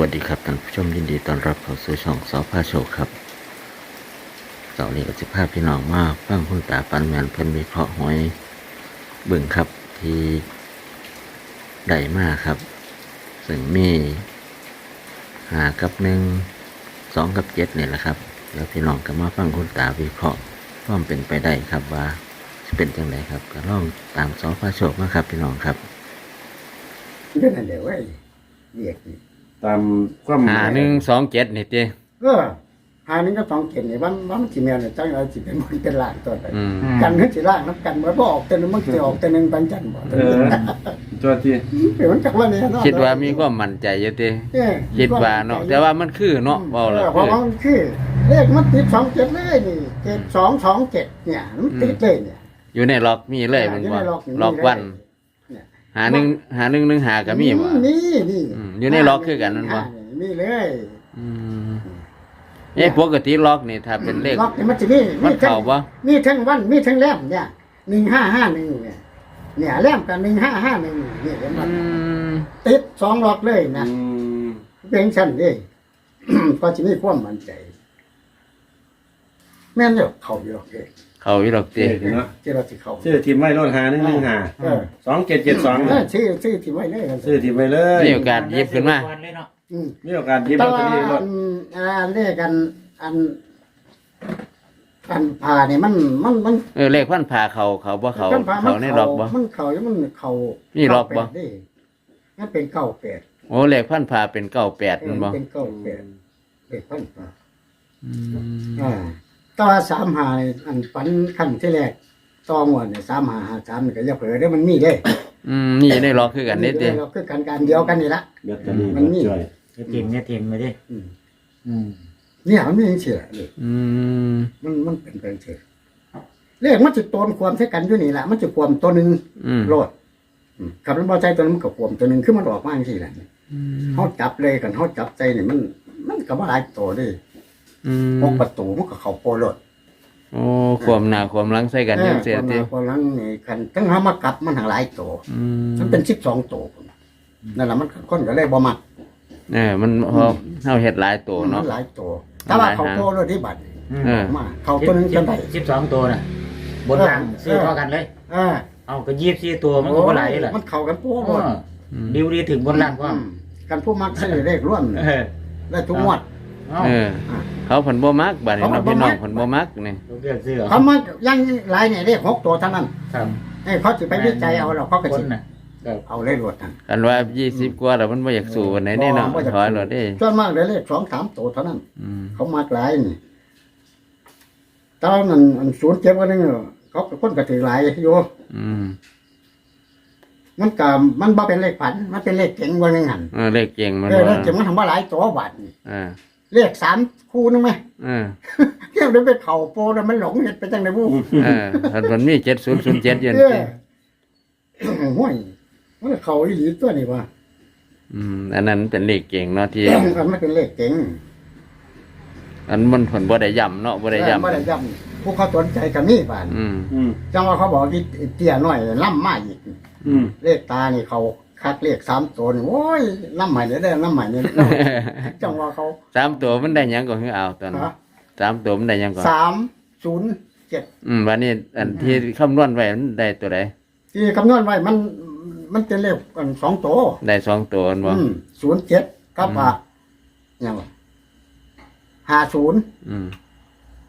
วัสดีครับท่านผู้ชมยินดีต้อนรับเข้าสู่ช่องสอพาโชคครับเสาร์นี้ก็สิภาพพี่น้องมาฟังคุณตาปันแมนเพิ่นมีเคราะห์หอยเบิ่งครับที่ได้มาครับ ซึ่งมีหากับหนึ่งสองกับเจ็ดเนี่ยแหละครับ แล้วพี่น้องก็มาฟังคุณตาวิเคราะห์ความเป็นไปได้ครับว่าจะเป็นจังไดครับก็ลองตามสอพาโชคมาครับพี่น้องครับเรื่องนั้นเดี๋ยวไอ้เรียกนี่ ตามความหาหนึ่งสองเจ็ดนี่ติก็หาหนึงก็สองเกณฑ์นี่วันวันสิแม่นจังไดสิเป็นมันเป็นล่างตัวไปอืมกันนึกสิล่างน้ำกันบ่บ่ออกแต่นึงมันสิออกแต่นึงบางจันบ่เออตัวที่เป็นมันกับว่าเนี่ยเนาะคิดว่ามีความมั่นใจอยู่ติเออคิดว่าเนาะแต่ว่ามันคือเนาะเบาเอแล้วอเพราะว่ามันคือเลขมันติดสองเจ็ดเลยนี่เจ็ดสองสองเจ็ดเนี่ยมันติดเลยเนี่ย อยู่ในล็อกมีเลยมันอยู่บ่ในล็อกนี่ล็อกวันเนี่ย หาหนึ่งหาหนึ่งหนึ่งหาก็มีบ่นี่นี่อืมอยู่ในล็อกคือกันนั่นบ่นี่เลยอืมเอ้ปกติล็อกนี่ถ้าเป็นเลขล็อกนี่มันจะมีมันทั้งเข้าบ่มีทั้งวันมีทั้งแรมเนี่ยหนึ่งห้าห้าหนึ่งเนี่ยเนี่ยแรมกันหนึ่งห้าห้าหนึ่งเนี่ยเห็นไหมอืมติดสองล็อกเลยนะอืมเป็นชั้นเด้ก็จะมีความมั่นใจแม่นเดี๋ยวเขาอยู่หรอกเอง เข้าอยู่ดอกติเจ๊เนาะที่เราที่เขาชื่อทีมไม่ลดหาหนึ่งหนึ่งหาเออสองเจ็ดเจ็ดสองเออชื่อชื่อที่ไว้เลยกันชื่อทีมไปเลย มีโอกาสหยิบขึ้นมาอืมมีโอกาสหยิบแต่ลอตเตอว่ารี่รอัถนอ่าเลขกันอันอันผ่าเนี่ยมันมันมันเออเลขพันผ่าเขาเขาบ่เขาพิ่นผ่เขาในล็อกบ่ มันเขาอยู่มันเขามีล็อกบ่เาแปดเด้นั่นเป็นเก้าแปดโอ้เลขพันผ่าเป็นเก้าแปดเอมันอบ่เป็นเก้าแปดเลขพันผ่าอืมอ่าแตัวาสามหานี่อันปันขั้นที่แรกตองวดเนี่ยสามหาหาสามนี่ก็อย่าเผลอได้อมันมีเด้อืมนี่อยู่ในล็อกคือกันเด้ติเราคือกันการเดียวกันนี่ละลอตเตอรี่มันมีรถจ่อยเนี่ยทีมเนี่ยทีมมาดิอืมอืมเนี่ยมันมีอย่างเชื่อเลยอืมมันมันเป็นเป็นเชื่อเลขมันจะตนความใช้กันอยู่นี่แหละมันจะความตัวหนึ่งอืมโลดอืมขับรถมอเตอร์ไซค์ตัวนั้นมันกับความตัวหนึ่งคือมันออกมาอย่างนี้แหละ อืมเขาจับเลยกันเขาจับใจเนี่ยมัน มันก็บ่หลายตัวเด้ อืมพวกประตูมันก็เข้าโปรรถโอ้ความหน้าความหลังใส่กันจังซี่เออติความหลังนี่กันทั้งเขามากลับมันหางหลายตัวอืมมันเป็นสิบสองตัวพุ่นนั่นแหละมันคนก็เลยบ่มักเออมันพอเฮาเฮ็ดหลายตัวมัเนาะ นหลายตัวแต่ว่าเขาโปรรถที่บัตรเออ มาเขาตัวหนึงจนได้สิบสองตัวน่ะ บนหลังเออ ซื้อเท่ากันเลยอ่าเอาก็ยีบสี่ตัวมันก็บ่หลายเลยมันเข้ากันโปรรถอืมดิวดีถึงบนหลังก็อืมกันผู้มักซื้อเลขร่วมเออ ได้ทุกงวด เอาเออ เขาเพิ่นบ่มักบัดนี้เขาเนาะเพิ่พี่นบ่น้มัองกเพิ่นบ่มักนี่ลูกเรียกซื้อเขามายังหลายเนี่ยเลขหกตัวเท่านั้นครับให้เขาจะไปวิจัยเอาเราเขาก็คสินน่ะเอาเลขรวดนั่นกันว่า20กว่าแล้วมันบ่อยากสู้วันไหนนี่เนาะบ่อยากสู้ถอยรถเด้ส่วนมากเลยเลขสองสามตัวเท่านั้น อืมเขามากหลายนี่ตอนนั้นอันศูนย์เจ็บกันนึงเขาก็คนก็ถือหลายอยู่ อืมมันก็มันบ่เป็นเลขผัน มันเป็นเลขเก่งวันนึงหันเออเลขเก่งมันเออเลว่าขเก่งมันทำว่าหลายตัวบาทนี่เออ เลขสามคู่นึงไหมเออเที่ยวเดินไปเข่าโปแล้วมันหลงเห็ดไปจังไดบุเออถ้ามันมี7007อยู่เอนี่อห้วยมันก็เข่าอีหลีตัวนี่ว่าอืมอันนั้นเป็นเลขเก่งเนาะที่อันมันเป็นเลขเก่งอันมันผลบ่ได้ย่ำเนาะบ่ได้ย่ำบ่ได้ย่ำผู้เขาสนใจก็มีบานอืมอืมจังว่าเขาบอกอีเตี้ยน้อยล่ำมาอีกอืมเลขตานี่เขา คัดเลขสามตัวนี่โอ้ยน้ำใหม่เนี่ยได้น้ำใหม่เนี่ยจังว่าเขา สามตัวมันได้หยังก็คือเอาตอนนั้นฮะ สามตัวมันได้หยังก่อนสามศูนย์เจ็ดอืมวันนี้อันที่คำนวณไว้มันได้ตัวใดที่คำนวณไว้มันมันเป็นเลขกันสองตัวได้สองตัวอันบ่ศูนย์เจ็ดกับอืมอะยังไงห้าศูนย์อืม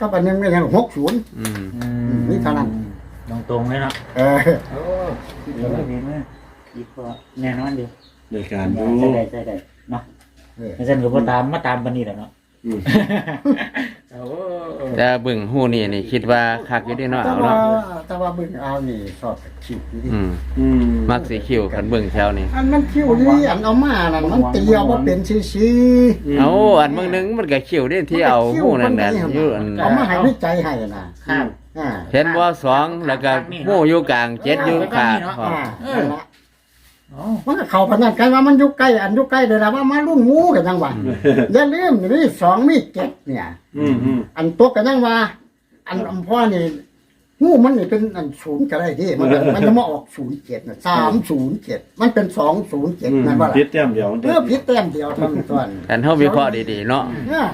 กับอันหนึงก็ยังหกศูนย์ อืม อืนี่เท่านั้นตรงตรงๆเลยเนาะเออ โอ้ดีมากดีมาก ดีพอแน่นอนดีโดยการใช่ดูได้ใช่ได้เนาะเออ ไม่ใช่ก็บ่ตามมาตามปานนี้แหละเนาะอืมโอ้แต่เบิ่งหูนี่นี่คิดว่าคักอยู่เด้เนาะแต่เอาว่าเนาะแต่ว่าเบึงเอานี่ชอบคิวอยู่ดิอืมอืมมักสีคิวคันเบิ่งแถวนี่อันมันคิวดีอันเอามานั่นมันตีเอาว่าเป็นชี้ชี้เอาอันเบิ่งหนึงมันก็คิวเด้ที่เอาหูนั่นน่ะอยู่อันเอามาให้วิจัยให้นะข้ามอ่าเห็นบ่สองแล้วก็หูอยู่กลางเจ็ดอยู่ข้างพร้อมอ่า นั่นละโอ้มันก็เข้าพนันกันว่ามันอยู่ใกล้อันอยู่ใกล้เดี๋ยวละว่ามาลุ่งงูกันจังหวะอย่าลืมนี่สองมีเจ็ดเนี่ย อืมอืมอันตัวกันยังว่าอันอันพ่อนี่งูมันนี่เป็นอันศูนย์ก็ได้ที่มันก็มันจะมาออกศูนย์เจ็ดนะสามศูนย์เจ็ดมันเป็นสองศูนย์เจ็ดอืมนั่นว่าพิล่ะษแต้มเดียวเออพิษแต้มเดียวเทำตัวนั้นอันเฮาวิเคราะห์ดีๆเนาะเนี่ย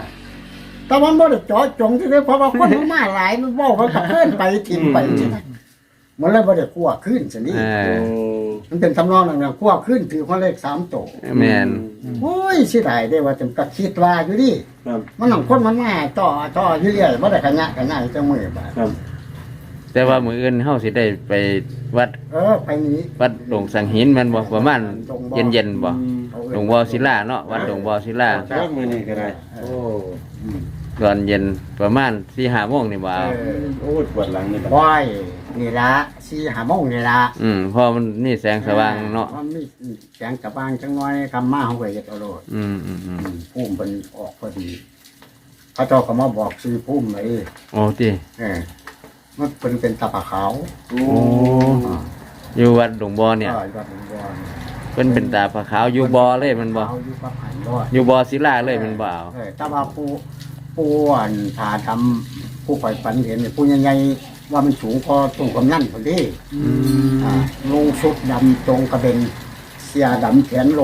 แต่มันบ่ได้เจาะจงที่เลยเพราะว่าคนมันมาหลายมันเว้าเขากับเพื่อนไปทิมไปใช่ไหมมันเลยบ่ได้คั่วขึ้นสินี่ เอโอ้อ มันเป็นทำนองนั้นๆคั่วขึ้นถือคนเลขสามโตวแม่นโอ้ยสิได้ได้ว่าจำกัดคิดว่าอยู่ดิครับมันหนังคนมันมาต่อต่ออยู่เรื่อยบ่ได้ขยะขยะจังมือบาดครับแต่ว่ามื้ออื่นเฮาสิได้ไปวัดเออไปนี้วัดดงสังหินแม่นบ่ประมาณเย็นๆบ่เอาดงบ่อศิลาเนาะวัดดงบ่อศิลาเลิกมือนี่ก็ได้ โอ้อืมตอนเย็นประมาณ4-5โมงนี่บ่เอาเออโอ้ปวดหลังนี่บัดบ่อย นี่ละสี่หาโมงนี่ละอืมเพอมันนี่แสงสว่างเนาะ มันมีแสงสว่างจังน้อยคำมาเฮาก็เฮ็ดเอาโลดอืมอืมอืมอืมภูมิเป็นออกพอดีพระเจ้าก็มาบอกซื้อภูมิเลยโอ้ติเออมันเป็นเป็นตะปะขาวโอ้โอ้อยู่วัดดงบ่อเนี่ยก็ยอดหลวงพ่อเพิ่นเป็นตาผาขาวอยู่บ่อเลยมันบ่ขาวอยู่กับหันรอด อยู่บ่อศิลาเลยมันบ่เอาเออแต่ว่าผู้ผู้อันถาทำผู้ข่อยฝันเห็นเนี่ยผู้ใหญ่ๆ ว่ามันสูงพอตู้กำนันพอดีอืมอ่าลงชุดดำตรงกระเบนเสียดำแขนโล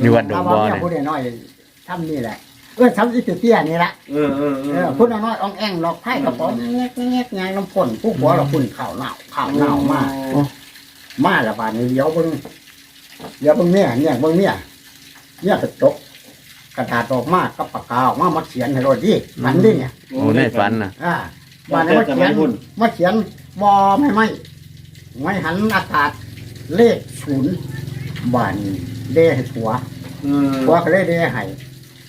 อยู่วัดดงบ่อเนี่ย ผู้ใดน้อยทำนี่แหละเออทำอีเตี้ยๆนี่ละเออเออเอเอออคุณน้อยอ่องแองหลอกไพ่กระป๋องแงกแงกงานน้ำพ่นผู้หัวเราคุณข่าวหนาวข่าวหนาวมากโอ้มาละบาดนี้เดี๋ยวเบิ่งเดี๋ยวเบิ่งเนี่ยเนี่ยเบิ่งเนี่ยเนี่ยกระจกกระดาษออกมากับปากกาออกมามาเขียนให้รถดิฝันดิเนี่ยโอ้ในฝันน่ะอ่า บาดนี้มาเขียนมาเขียนวอไม่ไม่ไม่หันอากาศเลขศูนย์บานเดให้ผัวเออผัวก็เลยเดให้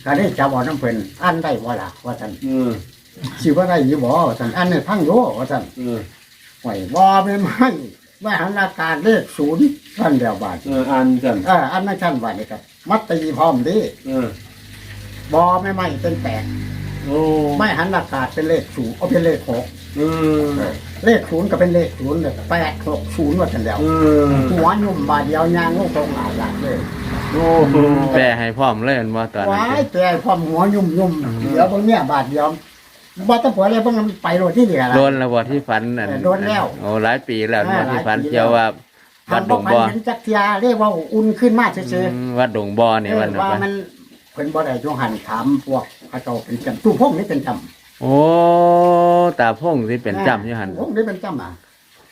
ก็ได้จับเอาน้ำเพิ่นอันได้บ่ล่ะว่าซั่นเออสิว่าได้อยู่บ่ว่าซั่นอันนี้พังโยว่าซั่นเออห่วยบ่ไม่ไม่ไม่หันอากาศเลขศูนย์ท่านเดียวบาดเอออ่านกันเอออันนั้นท่านว่านี่ครับมัดตีพร้อมดิเออบ่ไม่ไม่เป็นแปด โอ้ไม่หันอากาศเป็นเลขศูนย์เอาเป็นเลขหกเออเลขศูนย์ก็เป็นเลขศูนย์เลยแปดหกศูนย์ว่าซั่นแล้วเออหัวยุ่มบาดเดียวยางลงตรงหาหลักเลยโอ้โหแปลให้พร้อมเลยมันบ่ตอนนั้นว้ายสิแต่ความหัวยุ่มยุ่มเดี๋ยวเบิ่งเนี่ยบาดเดียวบ่ต้องผัวเลยเบิ่งมันไปโลดที่เดียวล่ะโดนแล้วบ่ที่ฝันนั่นเออโดนแล้วโอ้หลายปีแล้วเออบ่ที่ฝันหลายปีเกี่ยวว่าวัดดงบ่อทำเห็นจักเทียเรียกว่าอุ่นขึ้นมากซื่ออืมวัดดงบ่อๆนี่เอวัอนนั้นว่าปะมันเพิ่นบ่ได้จงหันถามพวก เขาเจ้าเป็นจำตู้พงนี่เป็นจำโอ้ตาพงสิเป็นจำอยู่หั่นตู้พงนี่เป็นจำอะ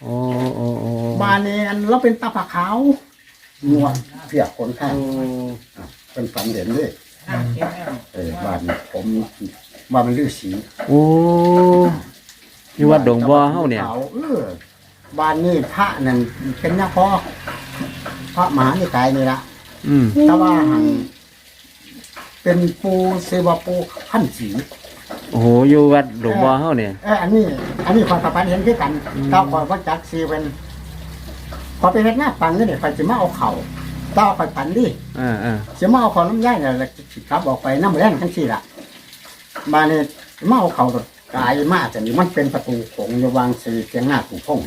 โอ้โอ้โอ้บ้านนี้อันเราเป็นตาผาขาวงวดเสียขนข้างโอ้อะเป็นฝันเห็นเลยเออบ้านนี้ผมว่ามันฤาษีโอ้ที่วัดดงบ่อเฮาเนี่ยขวเออบ้านนี้พระนั่นเป็นนักพ่อพระมหานิกายนี่ละอืมแต่ว่าหัง เป็นปูเซวาปูขั้นสีโอ้โหอยู่วัดดงบ่อเฮาเนี่ยเอออันนี้ อันนี้ความสัมพันธ์เห็นคือกันเต้าคอยว่าจักซีเป็นพอไปเฮ็ดหน้าปังนี่เนี่ยคอยจะมาเอาเข่าเต้าคอยปันดิอ่าอ่าจะมาเอาของน้ำย่ายเนี่ยแล้วสิครับออกไปน้ำแรงทั้งสี่ละมาเนี่ยมาเอาเข่ากายมากแต่นี่มันเป็นประตูโขงอยู่วางสีเสียงหน้าถูกพง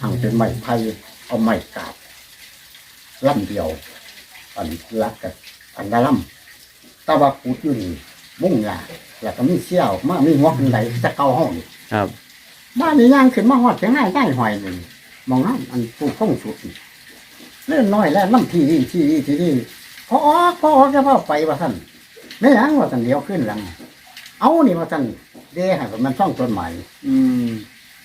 ห่างเป็นไม้ไผ่เอาไม้กาบล่ำเดียว อันรักกับอันดาล่ำ แตะว่าปูดอยู่นี่มุ่งยาแล้วก็มีเชี่ยวมามีงอกไหลจะเกาห้องนี่ครับ บ้านนี้ย่างขึ้นมาหอดเสียงง่ายได้หอยหนึ่งมองน้ำอันปูพงสุดนี่เล่นน้อยแล้วน้ำทีนี่ทีนี่ทีนี่พอออกพอออกจะพ่อไปว่าท่านไม่ยังว่าท่านเดียวขึ้นหลัง เอานี่ว่าท่านเด้ให้ผมมันท่องต้นใหม่อืม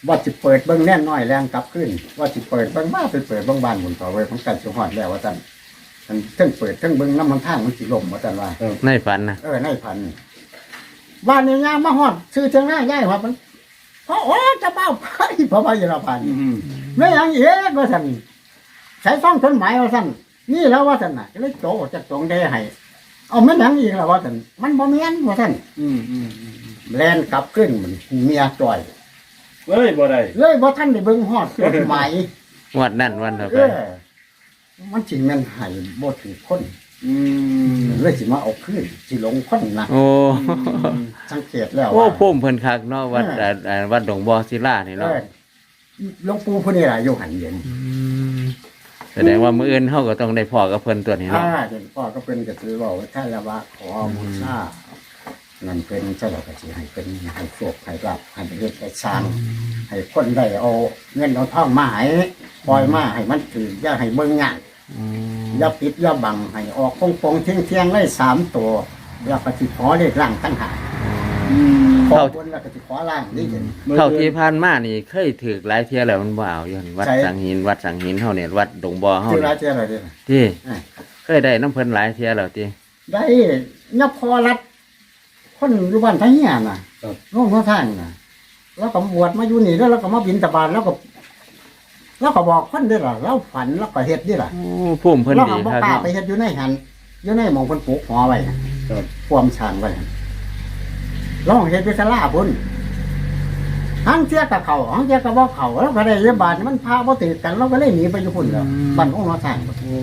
ว่าจิเปิดเบิ้งแน่นน้อยแรงกลับขึ้น ว่าจิเปิดเบิ้งมาไปเปิดเบิ้งบ้านหมุนต่อไว้ของกันสิหอดแล้วว่าท่าน มันเทั้งเปิดเทั้งเบิ้งน้ำมันทางมันสิลมว่าท่านว่า ในฝันนะเออในพันบ้านนี้ย่างมาหอดซื้อเทียงหน้าย่ายว่ามันเพราะโอ้จะเบ้าไปเพราะว่าอยู่ละพันอืมไม่ยังเอ๊ะว่าท่านใช้ฟ้องต้นไม้ว่าท่านนี่แล้วว่าท่านน่ะเลยโตจากตรงได้ให้เอาไม่ยังอีกแล้วว่าท่านมันบ่แม่นว่าท่านอืมอืมอืมแลนกลับขึ้นมันเมียจ่อย เฮ้ยบ่ได้เลยว่าท่านได้เบิ่งฮอดต้นไม้งวดนั่นวันต่อเอไปอ มันจริงแม่นให้บ่ถือคนอืมเลยสิมาเอาขึ้นสิลงคนนะโอ้สังเกตแล้วโอ้ว่า พุ่มเพิ่นคักเนาะวัดอ่าอ่าวัดดงบ่อศิลานี่เอเนาะอหลวงปู่ผู้นี้ล่ะอยู่หันเย็นมแสดงว่ามื้ออื่นเฮาก็ต้องได้พอกับเพิ่นตัวนี้อ่าเนาะ เดี๋ยวพ่อก็เป็นกระตือบอกว่าท่านละว่าขอบูชา เงินเป็นเจ้าดอกกระสีให้เป็นให้โชคให้ลาบให้ประเทศให้สร้างให้คนได้เอาเงินเอาทองมาให้ปล่อยมาให้มันถืออย่าให้เบิ่งงานอืมอย่าปิดอย่าบังให้ออกปงปงๆเที่ยงเที่ยงๆเลยสามตัวแล้วก็สิขอเลขล่างตั้งหากอืมขอบนแล้วก็สิขอล่างนี่เห็น เท่าที่ผ่านมานี่เคยถือหลายเที่ยแล้วมันบ่เอาอยู่หั่นวัดใช่ สังหินวัดสังหินเฮาเนี่ยวัดดงบ่อเฮาชื่ออะไรเนี่ยเจ้าอะไรเนี่ยที่เอ้ยเคยได้น้ำเพิ่นหลายเที่ยแล้วติได้ยับพอรัด คนอยู่บ้านทั้งเนี้ยน่ะน้องเขาทางน่ะ แล้วก็บวชมาอยู่นี่แล้วเราก็มาบินตบาลแล้วก็ แล้วก็บอกคนด้วยล่ะเราฝันแล้วก็เฮ็ดด้วยล่ะโอ้ภูมิเพิ่นเราดีก็บ่ครับกล้าเนาะไปเฮ็ดอยู่ในหันอยู่ในหมองเพิ่นปลูกหอไว้น่ะครับความช่างไว้หั่นลองเฮ็ดอยู่ศาลาพุ่นทั้งเที่ยกับเขาทั้งเที่ยกับบ่เขาแล้วก็ได้ยบาทมันพาบ่ติดกันเราก็เลยหนีไปอยู่พุ่นแล้วบ้านองค์เราทางโอ้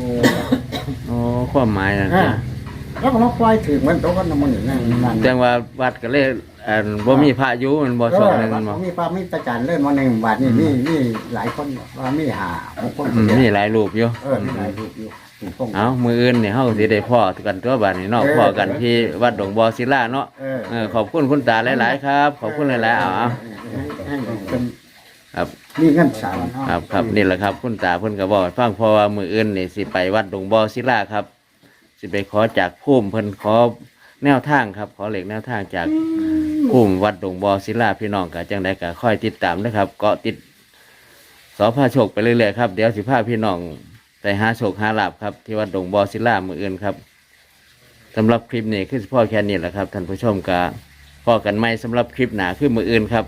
โอ้ความหมายนั่นอ่าจ้ะ แล้วก็มาปล่อยถึงมันโตกันน้ำมันนี่นั่นนั่นแจ้งว่าวัดก็เลยอันบ่มีพระอยู่มันบ่เอช่วงอนึงวัมัดนบ่มีปลามีตะจานเล่นวันหนึ่งบาทนี่มีมีหลายคนว่ามีหาหกคนอืมมีหลายรูปอยู่เออมีหลายรูปอยู่ถูกต้องเอามืออื่นเนี่ยเฮาสิได้พ่อกันตัวบัดนี้เนาะเออพ่อกันที่วัดดงบ่อศิลาเนาะเออเออขอบคุณคุณตาหลายๆครับ ขอบคุณหลายๆเอาเอาให้เป็นครับมีเงินสามครับครับนี่แหละครับ คุณตาเพิ่นก็บอกให้ฟังเพราะว่ามืออื่นนี่สิไปวัดดงบ่อศิลาครับ สิไปขอจากภูมิเพิ่นขอแนวทางครับ ขอเหล็กแนวทางจากภูมิวัดดงบ่อศิลาพี่น้องก็จังไดก็ค่อยติดตามนะครับ เกาะติดสอพาโชคไปเรื่อยๆครับ เดี๋ยวสิพาพี่น้องไปหาโชคหาลาบครับที่วัดดงบ่อศิลามืออื่นครับสำหรับคลิปนี้คือพ่อแค่นี้แหละครับท่านผู้ชมก็พอกันไหมสำหรับคลิปหนาคือมืออื่นครับ